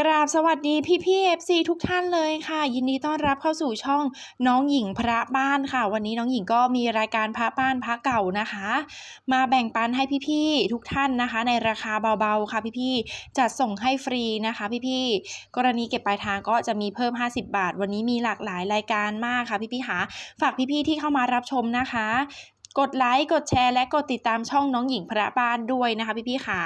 กราบสวัสดีพี่พี่เอฟซีทุกท่านเลยค่ะ ยินดีต้อนรับเข้าสู่ช่องน้องหญิงพระบ้านค่ะ วันนี้น้องหญิงก็มีรายการพระบ้านพระเก่านะคะ มาแบ่งปันให้พี่พี่ทุกท่านนะคะ ในราคาเบาๆค่ะพี่พี่จัดส่งให้ฟรีนะคะพี่พี่กรณีเก็บปลายทางก็จะมีเพิ่ม 50 บาท วันนี้มีหลากหลายรายการมากค่ะพี่พี่ๆค่ะฝากพี่พี่ที่เข้ามารับชมนะคะกดไลค์ กดแชร์ และกดติดตามช่องน้องหญิงพระบ้านด้วยนะคะพี่พี่ๆค่ะ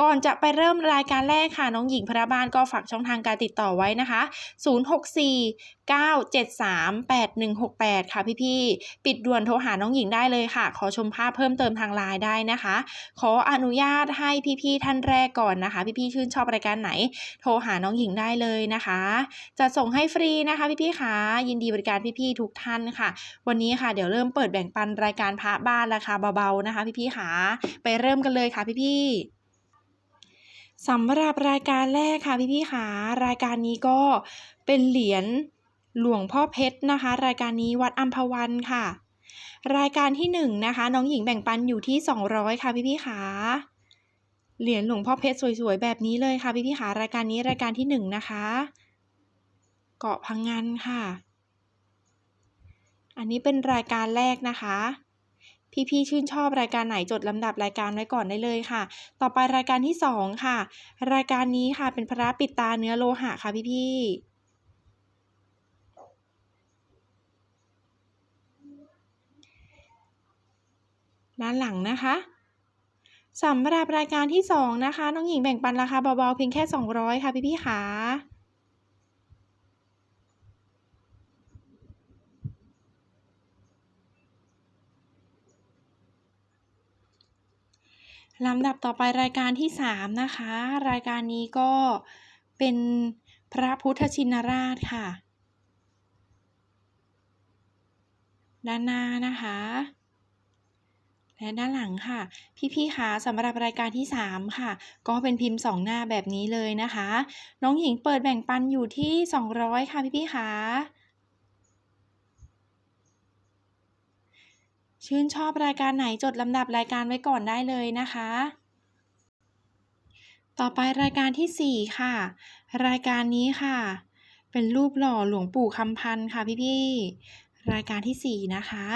ก่อนจะไปเริ่มรายการแรกค่ะ น้องหญิงพระบ้านก็ฝากช่องทางการติดต่อไว้นะคะ 064 973 8168 ค่ะพี่ๆ ปิดด่วนโทรหาน้องหญิงได้เลยค่ะ ขอชมภาพเพิ่มเติมทางไลน์ได้นะคะ ขออนุญาตให้พี่ๆ ท่านแรกก่อนนะคะ พี่ๆ ชื่นชอบรายการไหน โทรหาน้องหญิงได้เลยนะคะ จะส่งให้ฟรีนะคะพี่ๆค่ะยินดีบริการพี่ๆ ทุกท่านค่ะ วันนี้ค่ะเดี๋ยวเริ่มเปิดแบ่งปันรายการพระบ้านราคาเบาๆนะคะ พี่ๆค่ะไปเริ่มกันเลยค่ะพี่ๆ สำหรับรายการแรกค่ะพี่ๆค่ะรายการนี้ก็เป็นเหรียญหลวงพ่อเพชรนะคะ รายการนี้วัดอัมพวันค่ะ รายการที่หนึ่งนะคะน้องหญิงแบ่งปันอยู่ที่ 200 ค่ะพี่ๆค่ะเหรียญหลวงพ่อเพชรสวยๆแบบนี้เลยค่ะพี่ๆค่ะรายการนี้รายการที่หนึ่งนะคะเกาะพังงานค่ะ อันนี้เป็นรายการแรกนะคะ พี่ๆชื่นชอบรายการไหนจดลำดับรายการไว้ก่อนได้เลยค่ะ ต่อไปรายการที่สองค่ะ รายการนี้ค่ะเป็นพระปิดตาเนื้อโลหะค่ะพี่ๆด้านหลังนะคะสำหรับรายการที่สองนะคะ น้องหญิงแบ่งปันราคาเบาๆเพียงแค่ 200 ค่ะพี่ๆค่ะ ลำดับต่อไปรายการที่สามนะคะ รายการนี้ก็เป็นพระพุทธชินราชค่ะ ด้านหน้านะคะ และด้านหลังค่ะ พี่ๆคะสำหรับรายการที่สามค่ะ ก็เป็นพิมพ์สองหน้าแบบนี้เลยนะคะ น้องหญิงเปิดแบ่งปันอยู่ที่ 200 ค่ะพี่ๆคะ ชื่นชอบรายการไหนจดลำดับรายการไว้ก่อนได้เลยนะคะ ต่อไปรายการที่ 4 ค่ะ รายการนี้ค่ะ เป็นรูปหล่อหลวงปู่คำพันธ์ค่ะพี่ๆรายการที่ 4 นะคะ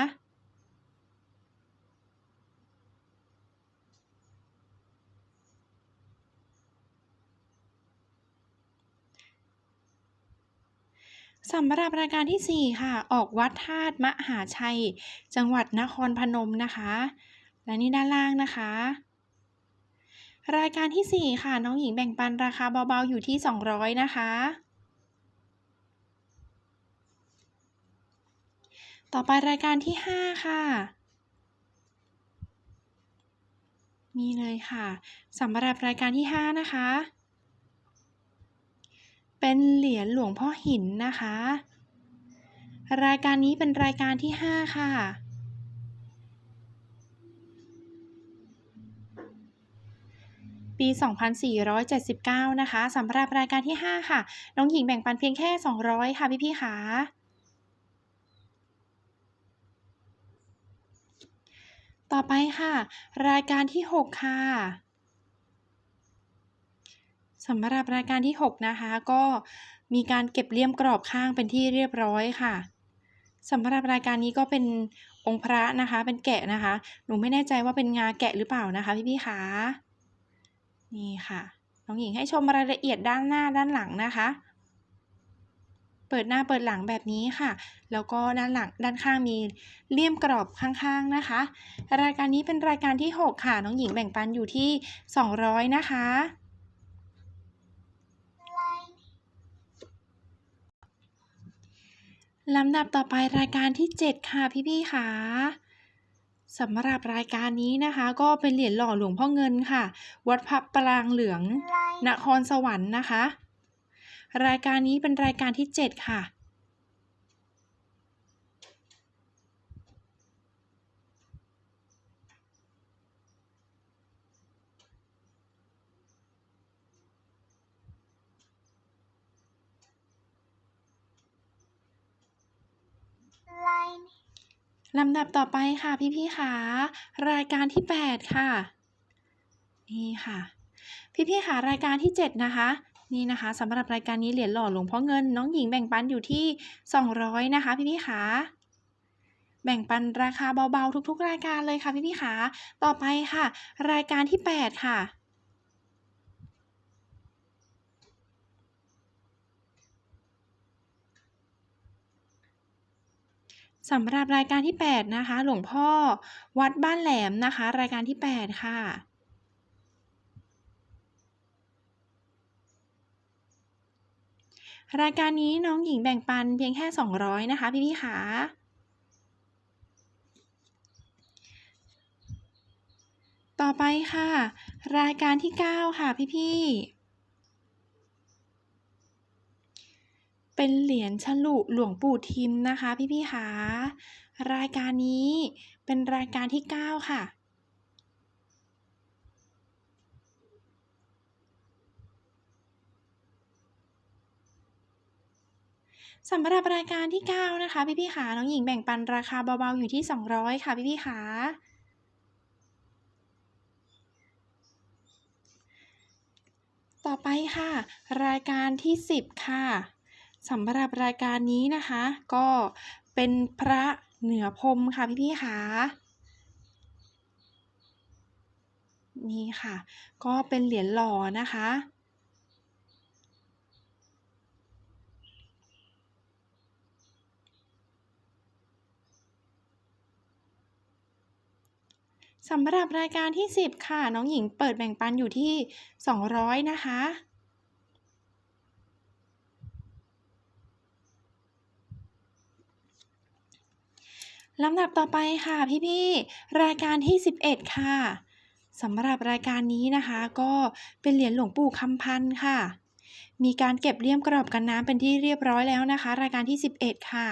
สำหรับรายการที่ 4 ค่ะ ออกวัดธาตุมหาชัย จังหวัดนครพนมนะคะ และนี่ด้านล่างนะคะ รายการที่ 4 ค่ะ น้องหญิงแบ่งปันราคาเบาๆอยู่ที่ 200 นะคะ ต่อไปรายการที่ 5 ค่ะนี่เลยค่ะสำหรับรายการที่ 5 นะคะ เป็นเหรียญหลวงพ่อหินนะคะ รายการนี้เป็นรายการที่ 5 ค่ะ ปี 2479 นะคะสำหรับรายการที่ 5 ค่ะ น้องหญิงแบ่งปันเพียงแค่ 200 ค่ะพี่ๆค่ะต่อไปค่ะ รายการที่ 6 ค่ะ สำหรับรายการที่ 6 นะคะ ก็มีการเก็บเลี่ยมกรอบข้างเป็นที่เรียบร้อยค่ะสำหรับรายการนี้ก็เป็นองค์พระนะคะ เป็นแกะนะคะ หนูไม่แน่ใจว่าเป็นงาแกะหรือเปล่านะคะ พี่ๆคะนี่ค่ะน้องหญิงให้ชมรายละเอียดด้านหน้าด้านหลังนะคะ เปิดหน้าเปิดหลังแบบนี้ค่ะ แล้วก็ด้านหลังด้านข้างมีเลี่ยมกรอบข้างๆนะคะ รายการนี้เป็นรายการที่ 6 ค่ะ น้องหญิงแบ่งปันอยู่ที่ 200 นะคะ ลำดับต่อไปรายการที่ 7 ค่ะพี่ๆค่ะสำหรับรายการนี้นะคะ ก็เป็นเหรียญหล่อหลวงพ่อเงินค่ะ วัดพระปรางเหลืองนครสวรรค์นะคะ รายการนี้เป็นรายการที่ 7 ค่ะ ลำดับต่อไปค่ะพี่ๆค่ะรายการที่ 8 ค่ะ นี่ค่ะ พี่ๆค่ะรายการที่ 7 นะคะนี่นะคะสำหรับรายการนี้เหรียญหล่อหลวงพ่อเงิน น้องหญิงแบ่งปันอยู่ที่ 200 นะคะ พี่ๆขาแบ่งปันราคาเบาๆทุกๆ รายการเลยค่ะพี่ๆขาต่อไปค่ะ รายการที่ 8 ค่ะ สำหรับรายการที่ 8 นะคะ หลวงพ่อวัดบ้านแหลมนะคะ รายการที่ 8 ค่ะรายการนี้น้องหญิงแบ่งปันเพียงแค่ 200 นะคะ พี่ๆขาต่อไปค่ะ รายการที่ 9 ค่ะพี่ๆ เป็นเหรียญฉลุหลวงปู่ทิมนะคะพี่ๆขารายการนี้เป็นรายการที่ 9 ค่ะสำหรับรายการที่ 9 นะคะ พี่ๆขาน้องหญิงแบ่งปันราคาเบาๆอยู่ที่ 200 ค่ะ พี่ๆขาต่อไปค่ะ รายการที่ 10 ค่ะ สำหรับรายการนี้นะคะ ก็เป็นพระเหนือพรมค่ะพี่ๆค่ะนี่ค่ะ ก็เป็นเหรียญหล่อนะคะ สำหรับรายการที่ 10 ค่ะ น้องหญิงเปิดแบ่งปันอยู่ที่ 200 นะคะ ลำดับต่อไปค่ะพี่ๆ รายการที่ 11 ค่ะสำหรับรายการนี้นะคะ ก็เป็นเหรียญหลวงปู่คำพันธ์ค่ะ มีการเก็บเลี่ยมกรอบกันน้ำเป็นที่เรียบร้อยแล้วนะคะ รายการที่ 11 ค่ะ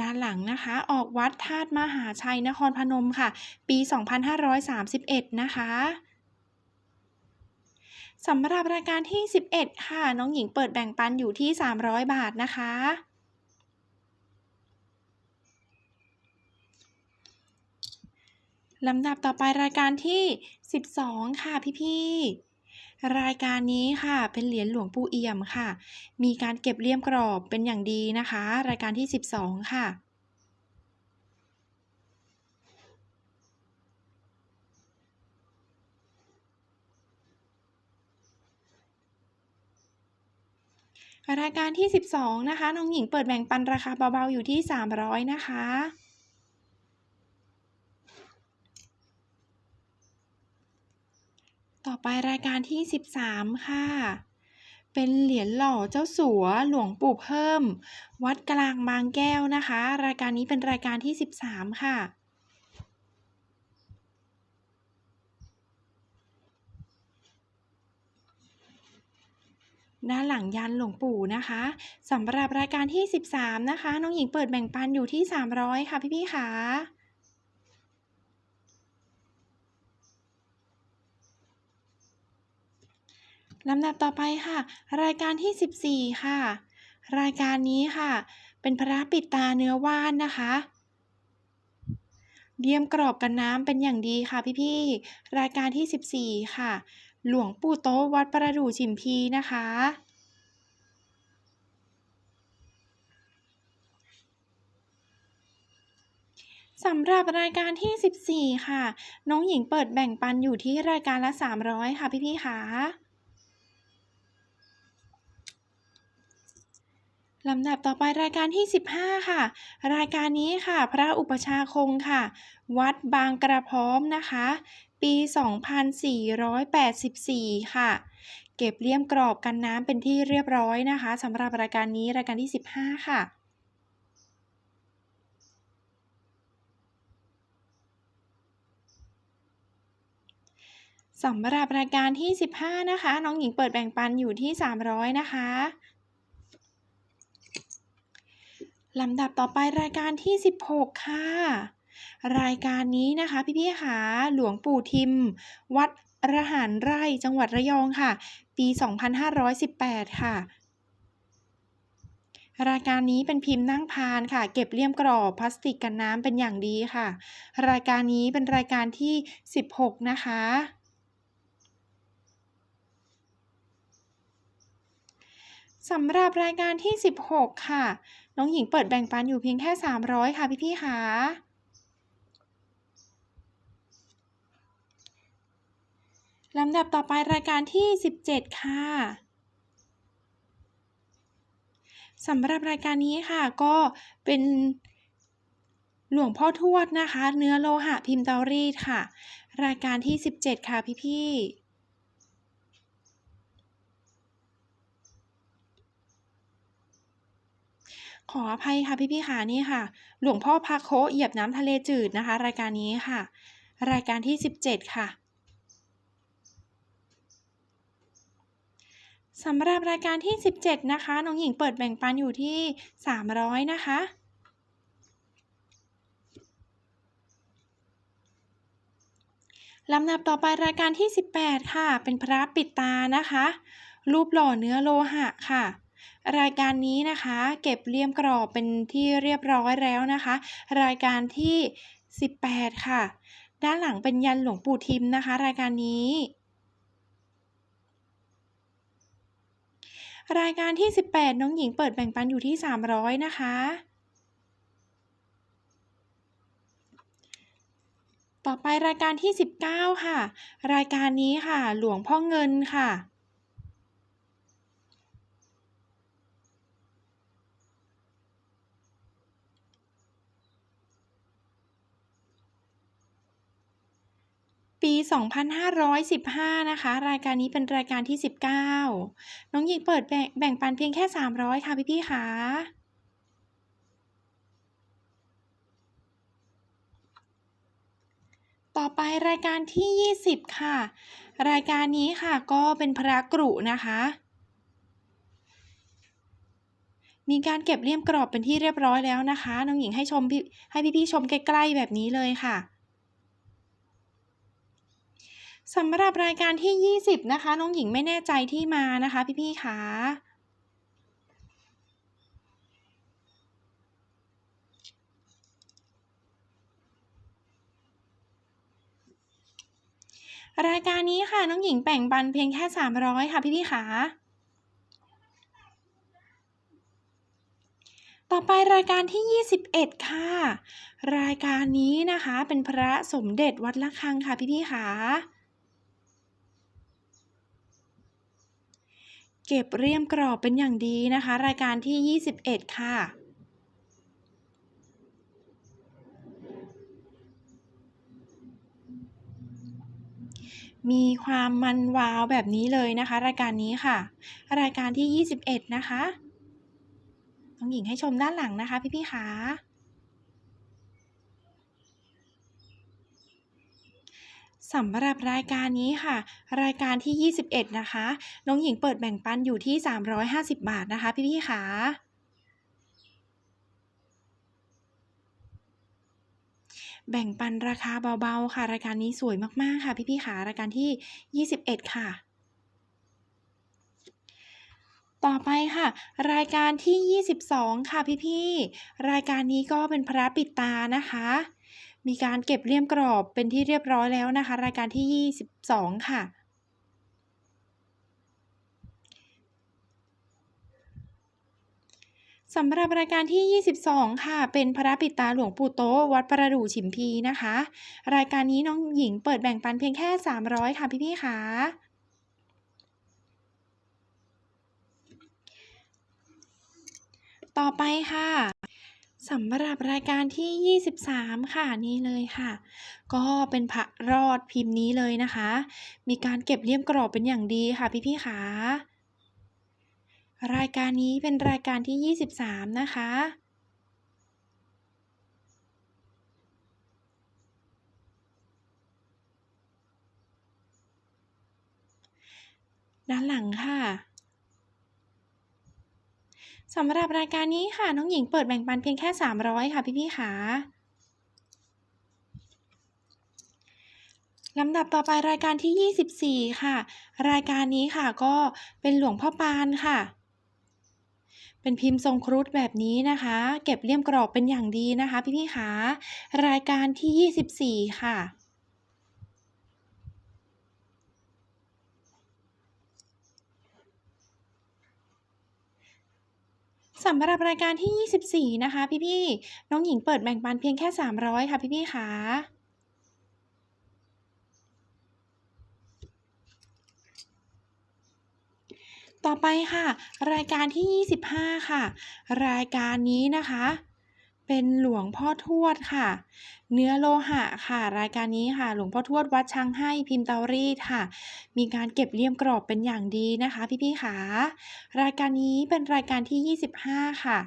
ด้านหลังนะคะ ออกวัดธาตุมหาชัยนครพนมค่ะ ปี 2531 นะคะ สำหรับรายการที่ 11 ค่ะ น้องหญิงเปิดแบ่งปันอยู่ที่ 300 บาทนะคะ ลำดับต่อไปรายการที่ 12 ค่ะพี่ๆ รายการนี้ค่ะ เป็นเหรียญหลวงปู่เอี่ยมค่ะ มีการเก็บเลี่ยมกรอบเป็นอย่างดีนะคะ รายการที่ 12 ค่ะ รายการที่ 12 นะคะ น้องหญิงเปิดแบ่งปันราคาเบาๆ อยู่ที่ 300 นะคะ ต่อไปรายการที่ 13 ค่ะ เป็นเหรียญหล่อเจ้าสัวหลวงปู่เพิ่ม วัดกลางบางแก้วนะคะ รายการนี้เป็นรายการที่ 13 ค่ะ ด้านหลังยันหลวงปู่นะคะสำหรับรายการที่ 13 นะคะ น้องหญิงเปิดแบ่งปันอยู่ที่ 300 ค่ะพี่ๆค่ะลำดับต่อไปค่ะ รายการที่ 14 ค่ะ รายการนี้ค่ะ เป็นพระปิดตาเนื้อว่านนะคะเดียมกรอบกันน้ำเป็นอย่างดีค่ะพี่ๆ รายการที่ 14 ค่ะ หลวงปู่โตวัดประดู่ฉิมพีนะคะ สำหรับรายการที่ 14 ค่ะ น้องหญิงเปิดแบ่งปันอยู่ที่รายการละ 300 ค่ะพี่ๆค่ะลำดับต่อไปรายการที่ 15 ค่ะ รายการนี้ค่ะ พระอุปชาคงค่ะ วัดบางกระพร้อมนะคะ ปี 2484 ค่ะ เก็บเลี่ยมกรอบกันน้ำเป็นที่เรียบร้อยนะคะสำหรับรายการนี้รายการที่ 15 ค่ะ สำหรับรายการที่ 15 นะคะ น้องหญิงเปิดแบ่งปันอยู่ที่ 300 นะคะลำดับต่อไปรายการที่ 16 ค่ะ รายการนี้นะคะพี่ๆค่ะหลวงปู่ทิม วัดระหารไร่จังหวัดระยองค่ะ ปี 2518 ค่ะ รายการนี้เป็นพิมพ์นั่งพานค่ะ เก็บเลี่ยมกรอบพลาสติกกันน้ำเป็นอย่างดีค่ะ รายการนี้เป็นรายการที่ 16 นะคะ สำหรับรายการที่ 16 ค่ะ น้องหญิงเปิดแบ่งปันอยู่เพียงแค่ 300 ค่ะพี่ๆค่ะลำดับต่อไปรายการที่ 17 ค่ะสำหรับรายการนี้ค่ะก็เป็นหลวงพ่อทวดนะคะ เนื้อโลหะพิมพ์เตารีดค่ะ รายการที่ 17 ค่ะพี่ๆ ขออภัยค่ะพี่ๆค่ะนี่ค่ะ หลวงพ่อพาโคเหยียบน้ำทะเลจืดนะคะ รายการนี้ค่ะ รายการที่ 17 ค่ะสำหรับรายการที่ 17 นะคะ น้องหญิงเปิดแบ่งปันอยู่ที่ 300 นะคะ ลำดับต่อไปรายการที่ 18 ค่ะ เป็นพระปิดตานะคะ รูปหล่อเนื้อโลหะค่ะ รายการนี้นะคะ เก็บเลี่ยมกรอบเป็นที่เรียบร้อยแล้วนะคะ รายการที่ 18 ค่ะ ด้านหลังเป็นยันหลวงปู่ทิมนะคะ รายการนี้ รายการที่ 18 น้องหญิงเปิดแบ่งปันอยู่ที่ 300 นะคะ ต่อไปรายการที่ 19 ค่ะ รายการนี้ค่ะ หลวงพ่อเงินค่ะ ปี 2515 นะคะ รายการนี้เป็นรายการที่ 19 น้องหญิงเปิดแบ่งแบ่งปันเพียงแค่ 300 ค่ะพี่ๆค่ะต่อไปรายการที่ 20 ค่ะ รายการนี้ค่ะก็เป็นพระกรุนะคะ มีการเก็บเลี่ยมกรอบเป็นที่เรียบร้อยแล้วนะคะ น้องหญิงให้ชมพี่ให้พี่ๆชมใกล้ๆแบบนี้เลยค่ะ สำหรับรายการที่ 20 นะคะ น้องหญิงไม่แน่ใจที่มานะคะ พี่ๆค่ะรายการนี้ค่ะ น้องหญิงแบ่งปันเพียงแค่ 300 ค่ะพี่ๆค่ะต่อไปรายการที่ 21 ค่ะ รายการนี้นะคะเป็นพระสมเด็จวัดละคังค่ะพี่ๆค่ะ เก็บเรียมกรอบเป็นอย่างดีนะคะ รายการที่ 21 ค่ะมีความมันวาวแบบนี้เลยนะคะ รายการนี้ค่ะ รายการที่ 21 นะคะน้องหญิงให้ชมด้านหลังนะคะพี่ๆค่ะ สำหรับรายการนี้ค่ะ รายการที่ 21 นะคะ น้องหญิงเปิดแบ่งปันอยู่ที่ 350 บาทนะคะ พี่ๆค่ะแบ่งปันราคาเบาๆ ค่ะ รายการนี้สวยมากๆค่ะ พี่ๆค่ะรายการที่ 21 ค่ะ ต่อไปค่ะ รายการที่ 22 ค่ะพี่ๆรายการนี้ก็เป็นพระปิดตานะคะ มีการเก็บเลี่ยมกรอบเป็นที่เรียบร้อยแล้วนะคะ รายการที่ 22 ค่ะ สำหรับรายการที่ 22 ค่ะ เป็นพระปิดตาหลวงปู่โตวัดประดู่ฉิมพีนะคะ รายการนี้น้องหญิงเปิดแบ่งปันเพียงแค่ 300 ค่ะพี่ๆค่ะต่อไปค่ะ สำหรับรายการที่ 23 ค่ะนี่เลยค่ะ ก็เป็นพระรอดพิมพ์นี้เลยนะคะ มีการเก็บเลี่ยมกรอบเป็นอย่างดีค่ะพี่ๆค่ะรายการนี้เป็นรายการที่ 23 นะคะ ด้านหลังค่ะ สำหรับรายการนี้ค่ะน้องหญิงเปิดแบ่งปันเพียงแค่ 300 ค่ะพี่ๆค่ะลำดับต่อไปรายการที่ 24 ค่ะ รายการนี้ค่ะก็เป็นหลวงพ่อปานค่ะ เป็นพิมพ์ทรงครุฑแบบนี้นะคะ เก็บเลี่ยมกรอบเป็นอย่างดีนะคะพี่ๆคะรายการที่ 24 ค่ะ สำหรับรายการที่ 24 นะคะพี่ๆน้องหญิงเปิดแบ่งปันเพียงแค่ 300 ค่ะพี่ๆคะต่อไปค่ะ รายการที่ 25 ค่ะ รายการนี้นะคะ เป็นหลวงพ่อทวดค่ะ เนื้อโลหะค่ะ รายการนี้ค่ะ หลวงพ่อทวดวัดช้างให้พิมพ์เตารีดค่ะ มีการเก็บเลี่ยมกรอบเป็นอย่างดีนะคะ พี่ๆค่ะ รายการนี้เป็นรายการที่ 25 ค่ะ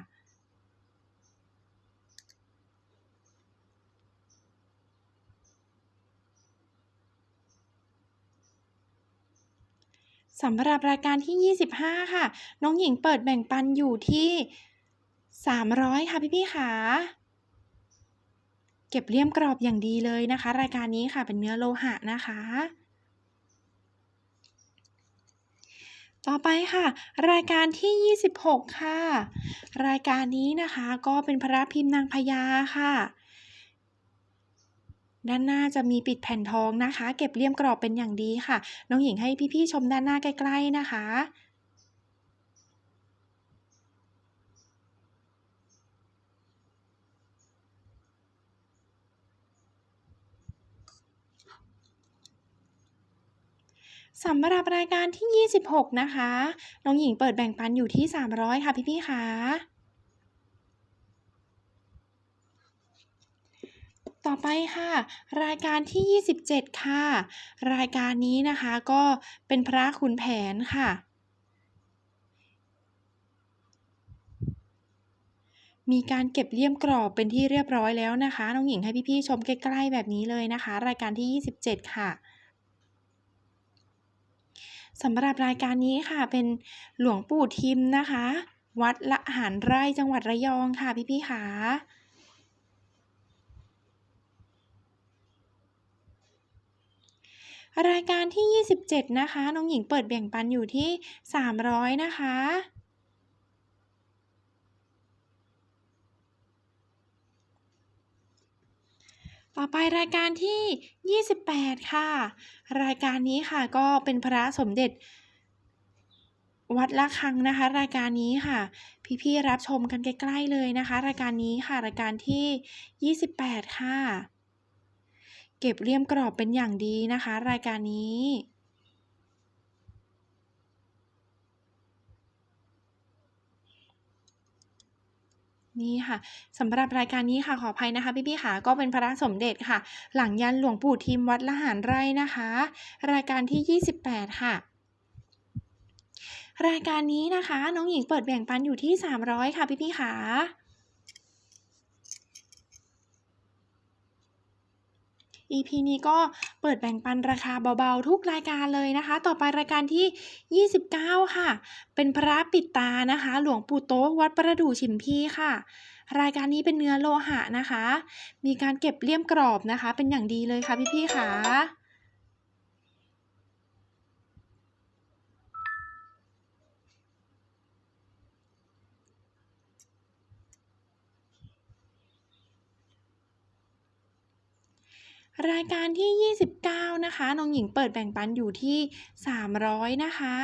สำหรับรายการที่ 25 ค่ะ น้องหญิงเปิดแบ่งปันอยู่ที่ 300ค่ะพี่ๆค่ะเก็บเลี่ยมกรอบอย่างดีเลยนะคะ รายการนี้ค่ะเป็นเนื้อโลหะนะคะ ต่อไปค่ะ รายการที่ 26 ค่ะ รายการนี้นะคะก็เป็นพระพิมพ์นางพญาค่ะด้านหน้าจะมีปิดแผ่นทองนะคะ เก็บเลี่ยมกรอบเป็นอย่างดีค่ะ น้องหญิงให้พี่ๆชมด้านหน้าใกล้ๆนะคะ สำหรับรายการที่ 26 นะคะ น้องหญิงเปิดแบ่งปันอยู่ที่ 300 ค่ะพี่ๆคะต่อไปค่ะ รายการที่ 27 ค่ะ รายการนี้นะคะก็เป็นพระขุนแผนค่ะ มีการเก็บเลี่ยมกรอบเป็นที่เรียบร้อยแล้วนะคะ น้องหญิงให้พี่ๆชมใกล้ๆแบบนี้เลยนะคะ รายการที่ 27 ค่ะ สำหรับรายการนี้ค่ะเป็นหลวงปู่ทิมนะคะ วัดละหานไร่จังหวัดระยองค่ะพี่ๆค่ะรายการที่ 27 นะคะ น้องหญิงเปิดแบ่งปันอยู่ที่ 300 นะคะ ต่อไปรายการที่ 28 ค่ะ รายการนี้ค่ะก็เป็นพระสมเด็จ วัดละคังนะคะ รายการนี้ค่ะ พี่ๆรับชมกันใกล้ๆเลยนะคะ รายการนี้ค่ะรายการที่ 28 ค่ะ เก็บเลี่ยมกรอบเป็นอย่างดีนะคะ รายการนี้ นี่ค่ะสำหรับรายการนี้ค่ะขออภัยนะคะ พี่ๆค่ะก็เป็นพระสมเด็จค่ะ หลังยันหลวงปู่ทิมวัดละหารไร่นะคะ รายการที่ 28 ค่ะรายการนี้นะคะ น้องหญิงเปิดแบ่งปันอยู่ที่ 300 ค่ะพี่ๆค่ะ EP นี้ก็เปิดแบ่งปันราคาเบาๆ ทุกรายการเลยนะคะ ต่อไปรายการที่ 29 ค่ะ เป็นพระปิดตานะคะ หลวงปู่โต๊ะวัดประดู่ฉิมพีค่ะ รายการนี้เป็นเนื้อโลหะนะคะ มีการเก็บเลี่ยมกรอบนะคะ เป็นอย่างดีเลยค่ะพี่ๆค่ะ รายการที่ 29 นะคะ น้องหญิงเปิดแบ่งปันอยู่ที่ 300 นะคะ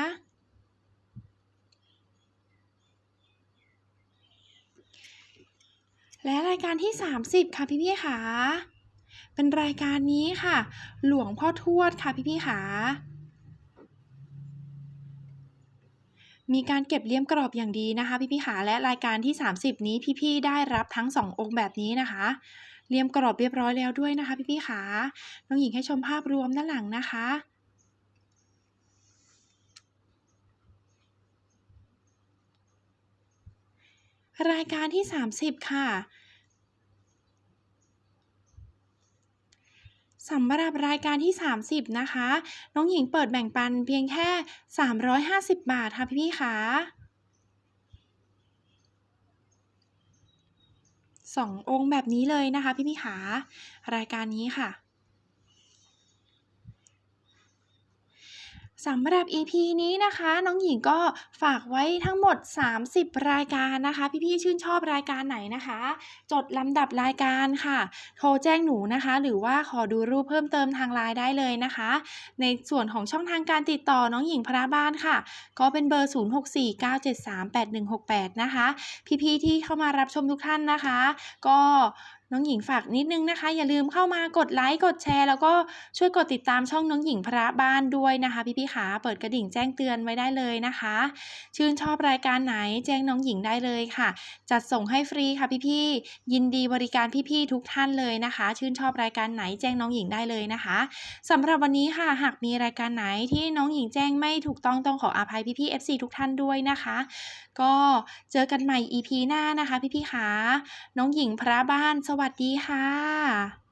และรายการที่ 30 ค่ะพี่พี่ขาเป็นรายการนี้ค่ะ หลวงพ่อทวดค่ะพี่พี่ขามีการเก็บเลี่ยมกรอบอย่างดีนะคะ พี่พี่ขาและรายการที่ 30 นี้พี่ๆได้รับทั้ง 2 องค์แบบนี้นะคะ เลี่ยมกรอบเรียบร้อยแล้วด้วยนะคะพี่ๆค่ะน้องหญิงให้ชมภาพรวมด้านหลังนะคะรายการที่ 30 ค่ะสำหรับรายการที่ 30 นะคะ น้องหญิงเปิดแบ่งปันเพียงแค่ 350 บาทค่ะพี่ๆค่ะ สององค์แบบนี้เลยนะคะพี่พี่ขารายการนี้ค่ะ สำหรับ EP นี้นะคะ น้องหญิงก็ฝากไว้ทั้งหมด 30 รายการนะคะ พี่ๆชื่นชอบรายการไหนนะคะ จดลำดับรายการค่ะ โทรแจ้งหนูนะคะ หรือว่าขอดูรูปเพิ่มเติมทาง LINE ได้เลยนะคะ ในส่วนของช่องทางการติดต่อน้องหญิงพระบ้านค่ะ ก็เป็นเบอร์ 0649738168 นะคะ พี่ๆที่เข้ามารับชมทุกท่านนะคะ ก็ น้องหญิงฝากนิดนึงนะคะ อย่าลืมเข้ามากดไลค์กดแชร์ แล้วก็ช่วยกดติดตามช่องน้องหญิงพระบ้านด้วยนะคะพี่ๆขาเปิดกระดิ่งแจ้งเตือนไว้ได้เลยนะคะ ชื่นชอบรายการไหนแจ้งน้องหญิงได้เลยค่ะ จัดส่งให้ฟรีค่ะพี่ๆยินดีบริการพี่ๆทุกท่านเลยนะคะ ชื่นชอบรายการไหนแจ้งน้องหญิงได้เลยนะคะสำหรับวันนี้ค่ะหากมีรายการไหนที่น้องหญิงแจ้งไม่ถูกต้องต้องขออภัยพี่ๆ FC ทุกท่านด้วยนะคะ ก็เจอกันใหม่ EP หน้านะคะ พี่ๆขาน้องหญิงพระบ้านสวัสดีค่ะ